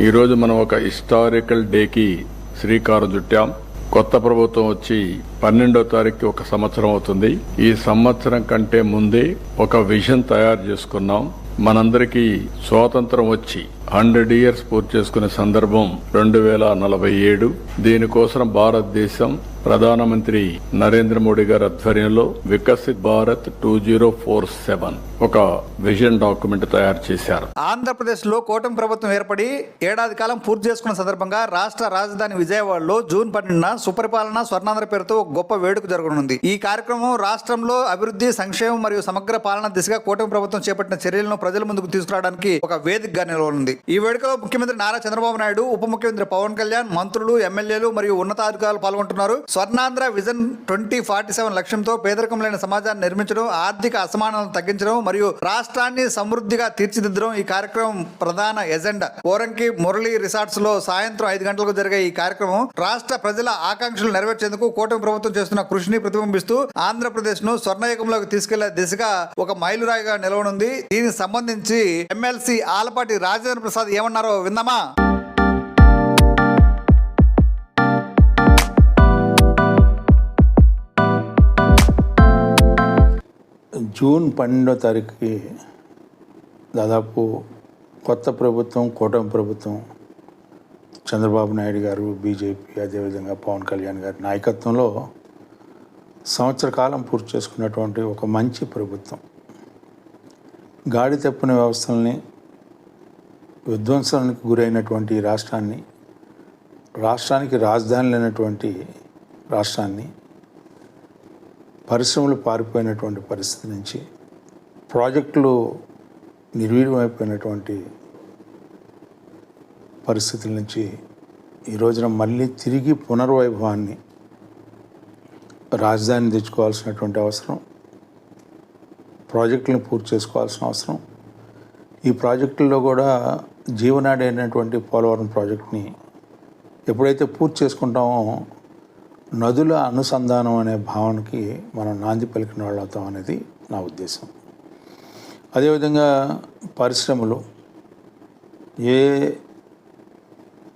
ఈరోజు మనం ఒక హిస్టారికల్ డేకి శ్రీకారం చుట్టాం. కొత్త ప్రభుత్వం వచ్చి పన్నెండో తారీఖు ఒక సంవత్సరం అవుతుంది. ఈ సంవత్సరం కంటే ముందే ఒక విజన్ తయారు చేసుకున్నాం. మనందరికీ స్వాతంత్రం వచ్చి హండ్రెడ్ ఇయర్స్ పూర్తి చేసుకునే సందర్భం రెండు వేల నలభై ఏడు. దీనికోసం భారతదేశం ప్రధానమంత్రి నరేంద్ర మోడీ గారి ఆధ్వర్యంలో Viksit Bharat two zero four seven ఒక విజన్ డాక్యుమెంట్ తయారు చేశారు. ఆంధ్రప్రదేశ్లో కూటమి ప్రభుత్వం ఏర్పడి ఏడాది కాలం పూర్తి చేసుకున్న సందర్భంగా రాష్ట్ర రాజధాని విజయవాడలో జూన్ పన్నెండున సుపరిపాలన స్వర్ణాంధ్ర పేరుతో ఒక గొప్ప వేడుక జరగనుంది. ఈ కార్యక్రమం రాష్ట్రంలో అభివృద్ధి సంక్షేమం మరియు సమగ్ర పాలన దిశగా కూటమి ప్రభుత్వం చేపట్టిన చర్యలను ప్రజల ముందుకు తీసుకురావడానికి ఒక వేదికగా నిలవనుంది. ఈ వేడుకలో ముఖ్యమంత్రి నారా చంద్రబాబు నాయుడు ఉప ముఖ్యమంత్రి పవన్ కళ్యాణ్ మంత్రులు ఎమ్మెల్యేలు మరియు ఉన్నతాధికారులు పాల్గొంటున్నారు. Swarnandhra vision twenty forty seven లక్ష్యంతో పేదరికం లేని సమాజాన్ని నిర్మించడం ఆర్థిక అసమానాలను తగ్గించడం మరియు రాష్ట్రాన్ని సమృద్ధిగా తీర్చిదిద్దడం ఈ కార్యక్రమం ప్రధాన ఎజెండా. ఓరంకి మురళి రిసార్ట్స్లో సాయంత్రం ఐదు గంటలకు జరిగే ఈ కార్యక్రమం రాష్ట్ర ప్రజల ఆకాంక్షలు నెరవేర్చేందుకు కూటమి ప్రభుత్వం చేస్తున్న కృషిని ప్రతిబింబిస్తూ ఆంధ్రప్రదేశ్ను స్వర్ణయుగంలోకి తీసుకెళ్ళే దిశగా ఒక మైలురాయిగా నిలవనుంది. దీనికి సంబంధించి ఎమ్మెల్సీ ఆలపాటి రాజేంద్ర ప్రసాద్ ఏమన్నారో విందామా? జూన్ పన్నెండో తారీఖుకి దాదాపు కొత్త ప్రభుత్వం కూటమి ప్రభుత్వం చంద్రబాబు నాయుడు గారు బీజేపీ అదేవిధంగా పవన్ కళ్యాణ్ గారి నాయకత్వంలో సంవత్సర కాలం పూర్తి చేసుకున్నటువంటి ఒక మంచి ప్రభుత్వం. గాడి తప్పిన వ్యవస్థల్ని విధ్వంసానికి గురైనటువంటి ఈ రాష్ట్రాన్ని రాష్ట్రానికి రాజధాని లేనటువంటి రాష్ట్రాన్ని పరిశ్రమలు పారిపోయినటువంటి పరిస్థితి నుంచి ప్రాజెక్టులు నిర్వీర్యమైపోయినటువంటి పరిస్థితుల నుంచి ఈ రోజున మళ్ళీ తిరిగి పునర్వైభవాన్ని రాజధాని తెచ్చుకోవాల్సినటువంటి అవసరం ప్రాజెక్టులను పూర్తి చేసుకోవాల్సిన అవసరం. ఈ ప్రాజెక్టుల్లో కూడా జీవనాడి అయినటువంటి పోలవరం ప్రాజెక్ట్ని ఎప్పుడైతే పూర్తి చేసుకుంటామో నదుల అనుసంధానం అనే భావనకి మనం నాంది పలికిన వాళ్ళు అవుతాం అనేది నా ఉద్దేశం. అదేవిధంగా పరిశ్రమలు ఏ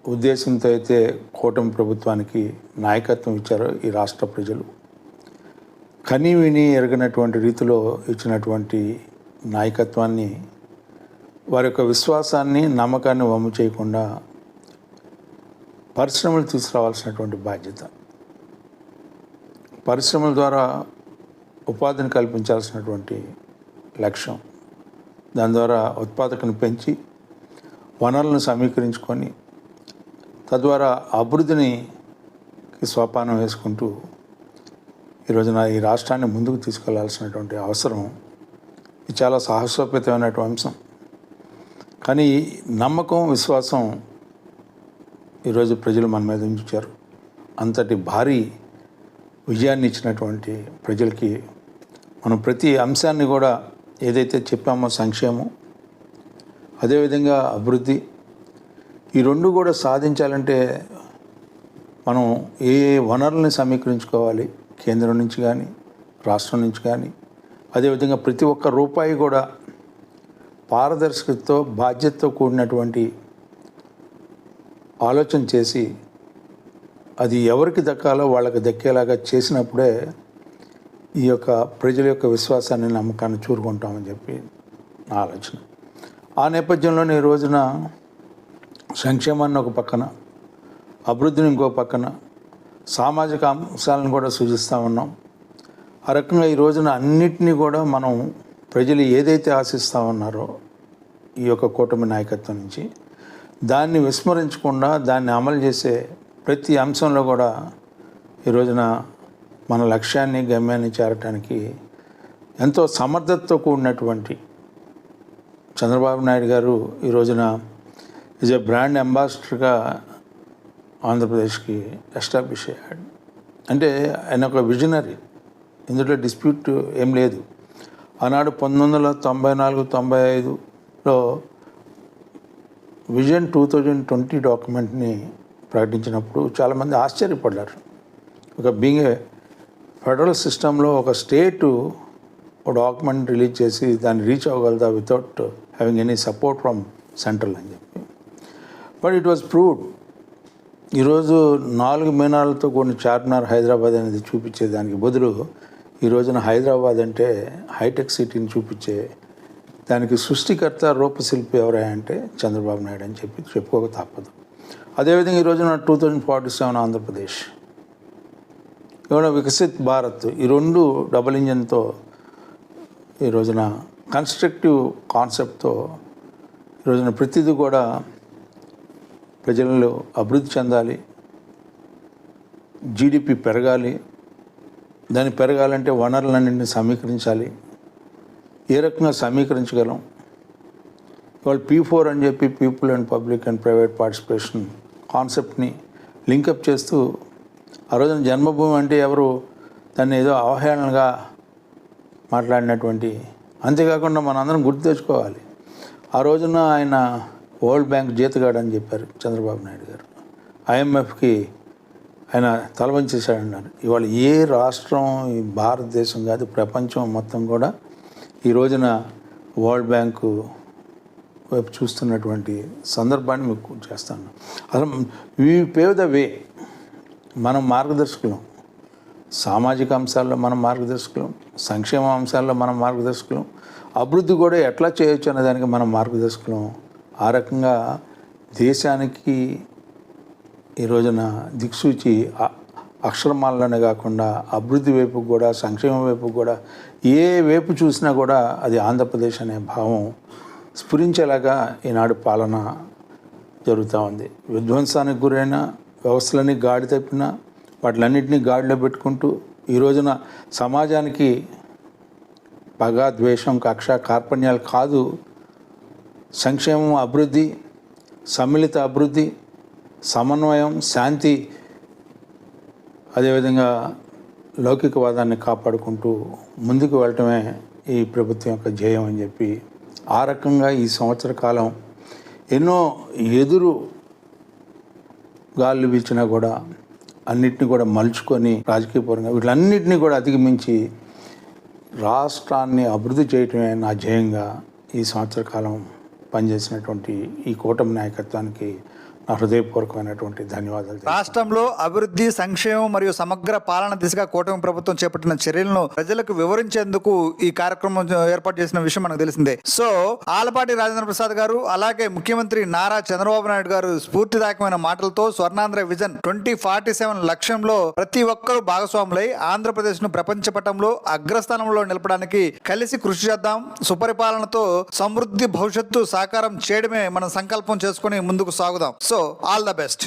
ఉద్దేశంతో అయితే కూటమి ప్రభుత్వానికి నాయకత్వం ఇచ్చారో ఈ రాష్ట్ర ప్రజలు కని విని ఎరగనటువంటి రీతిలో ఇచ్చినటువంటి నాయకత్వాన్ని వారి యొక్క విశ్వాసాన్ని నమ్మకాన్ని వమ్ము చేయకుండా పరిశ్రమలు తీసుకురావాల్సినటువంటి బాధ్యత. పరిశ్రమల ద్వారా ఉపాధిని కల్పించాల్సినటువంటి లక్ష్యం. దాని ద్వారా ఉత్పాదకను పెంచి వనరులను సమీకరించుకొని తద్వారా అభివృద్ధిని స్వపానం వేసుకుంటూ ఈరోజున ఈ రాష్ట్రాన్ని ముందుకు తీసుకెళ్ళాల్సినటువంటి అవసరం ఇది చాలా సాహసోపేతమైనటువంటి అంశం. కానీ నమ్మకం విశ్వాసం ఈరోజు ప్రజలు మన మీద ఉంచారు. అంతటి భారీ విజయాన్ని ఇచ్చినటువంటి ప్రజలకి మనం ప్రతి అంశాన్ని కూడా ఏదైతే చెప్పామో సంక్షేమం అదేవిధంగా అభివృద్ధి ఈ రెండు కూడా సాధించాలంటే మనం ఏ ఏ వనరుల్ని సమీకరించుకోవాలి? కేంద్రం నుంచి కానీ రాష్ట్రం నుంచి కానీ అదేవిధంగా ప్రతి ఒక్క రూపాయి కూడా పారదర్శకతతో బాధ్యతతో కూడినటువంటి ఆలోచన చేసి అది ఎవరికి దక్కాలో వాళ్ళకి దక్కేలాగా చేసినప్పుడే ఈ యొక్క ప్రజల యొక్క విశ్వాసాన్ని నమ్మకాన్ని చూరుకుంటామని చెప్పి నా ఆలోచన. ఆ నేపథ్యంలోనే ఈ రోజున సంక్షేమాన్ని ఒక పక్కన అభివృద్ధిని ఇంకో పక్కన సామాజిక అంశాలను కూడా సూచిస్తూ ఉన్నాం. ఆ రకంగా ఈ రోజున అన్నిటినీ కూడా మనం ప్రజలు ఏదైతే ఆశిస్తూ ఉన్నారో ఈ యొక్క కూటమి నాయకత్వం నుంచి దాన్ని విస్మరించకుండా దాన్ని అమలు చేసే ప్రతి అంశంలో కూడా ఈ రోజున మన లక్ష్యాన్ని గమ్యాన్ని చేరటానికి ఎంతో సమర్థతతో కూడినటువంటి చంద్రబాబు నాయుడు గారు ఈ రోజున ఈజ్ ఎ బ్రాండ్ అంబాసిడర్గా ఆంధ్రప్రదేశ్కి ఎస్టాబ్లిష్ అయ్యాడు. అంటే ఆయన ఒక విజనరీ. ఇందులో డిస్ప్యూట్ ఏం లేదు. ఆనాడు పంతొమ్మిది వందల తొంభై నాలుగు తొంభై ఐదులో విజన్ టూ థౌజండ్ ట్వంటీ డాక్యుమెంట్ని ప్రకటించినప్పుడు చాలామంది ఆశ్చర్యపడ్డారు. ఒక బీయింగ్ ఏ ఫెడరల్ సిస్టంలో ఒక స్టేటు ఒక డాక్యుమెంట్ రిలీజ్ చేసి దాన్ని reach అవ్వగలదా without having any support from central అని చెప్పి. But it was proved. ఈరోజు నాలుగు మీనాలతో కొన్ని చార్మినార్ హైదరాబాద్ అనేది చూపించే దానికి బదులు ఈ రోజున హైదరాబాద్ అంటే హైటెక్ సిటీని చూపించే దానికి సృష్టికర్త రూపశిల్పి ఎవరంటే చంద్రబాబు నాయుడు అని చెప్పి చెప్పుకోక తప్పదు. అదేవిధంగా ఈ రోజున two thousand forty seven Andhra Pradesh. ఇవాళ వికసిత్ భారత్ ఈ రెండు డబుల్ ఇంజన్తో ఈ రోజున కన్స్ట్రక్టివ్ కాన్సెప్ట్తో ఈ రోజున ప్రతిదీ కూడా ప్రజలలో అభివృద్ధి చెందాలి జీడిపి పెరగాలి దాన్ని పెరగాలంటే వనరులన్నింటినీ సమీకరించాలి. ఏ రకంగా సమీకరించగలం? ఇవాళ పీ ఫోర్ అని చెప్పి people and public and private participation కాన్సెప్ట్ని లింకప్ చేస్తూ ఆ రోజున జన్మభూమి అంటే ఎవరు? దాన్ని ఏదో అవహేళనగా మాట్లాడినటువంటి అంతేకాకుండా మనందరం గుర్తు తెచ్చుకోవాలి. ఆ రోజున ఆయన వరల్డ్ బ్యాంక్ జీతగాడు అని చెప్పారు చంద్రబాబు నాయుడు గారు. ఐఎంఎఫ్కి ఆయన తలవంచేశాడన్నారు ఇవాళ ఏ రాష్ట్రం ఈ భారతదేశం కాదు ప్రపంచం మొత్తం కూడా ఈ రోజున వరల్డ్ బ్యాంకు వైపు చూస్తున్నటువంటి సందర్భాన్ని మీకు చేస్తాను. అసలు వీ పేవ్ ద వే. మనం మార్గదర్శకులం. సామాజిక అంశాల్లో మనం మార్గదర్శకులం. సంక్షేమ అంశాల్లో మనం మార్గదర్శకులం. అభివృద్ధి కూడా ఎట్లా చేయొచ్చు అనే దానికి మనం మార్గదర్శకులం. ఆ రకంగా దేశానికి ఈ రోజున దిక్సూచి అక్షరమాలలోనే కాకుండా అభివృద్ధి వైపు కూడా సంక్షేమం వైపు కూడా ఏ వైపు చూసినా కూడా అది ఆంధ్రప్రదేశ్ అనే భావం స్ఫురించేలాగా ఈనాడు పాలన జరుగుతూ ఉంది. విధ్వంసానికి గురైన వ్యవస్థలన్నీ గాడి తప్పిన వాటిలన్నింటినీ గాడిలో పెట్టుకుంటూ ఈ రోజున సమాజానికి పగ ద్వేషం కక్ష కార్పణ్యాలు కాదు సంక్షేమం అభివృద్ధి సమ్మిళిత అభివృద్ధి సమన్వయం శాంతి అదేవిధంగా లౌకికవాదాన్ని కాపాడుకుంటూ ముందుకు వెళ్ళటమే ఈ ప్రభుత్వం యొక్క ధ్యేయం అని చెప్పి ఆ రకంగా ఈ సంవత్సర కాలం ఎన్నో ఎదురు గాళ్ళు వీచినా కూడా అన్నిటిని కూడా మలుచుకొని రాజకీయపరంగా వీటిలన్నిటిని కూడా అధిగమించి రాష్ట్రాన్ని అభివృద్ధి చేయటమే నా ధ్యేయంగా ఈ సంవత్సర కాలం పనిచేసినటువంటి ఈ కూటమి నాయకత్వానికి నా హృదయపూర్వకమైనటువంటి ధన్యవాదాలు రాష్ట్రంలో అభివృద్ధి సంక్షేమం మరియు సమగ్ర పాలన దిశగా కూటమి ప్రభుత్వం చేపట్టిన చర్యలను ప్రజలకు వివరించేందుకు ఈ కార్యక్రమం ఏర్పాటు చేసిన విషయం మనకు తెలిసిందే. సో ఆలపాటి రాజేంద్ర ప్రసాద్ గారు అలాగే ముఖ్యమంత్రి నారా చంద్రబాబు నాయుడు గారు స్ఫూర్తిదాయకమైన మాటలతో Swarnandhra vision twenty forty seven లక్ష్యంలో ప్రతి ఒక్కరూ భాగస్వాములై ఆంధ్రప్రదేశ్ను ప్రపంచ పటంలో అగ్రస్థానంలో నిలపడానికి కలిసి కృషి చేద్దాం. సుపరిపాలనతో సమృద్ధి భవిష్యత్తు సాకారం చేయడమే మనం సంకల్పం చేసుకుని ముందుకు సాగుదాం. So all the best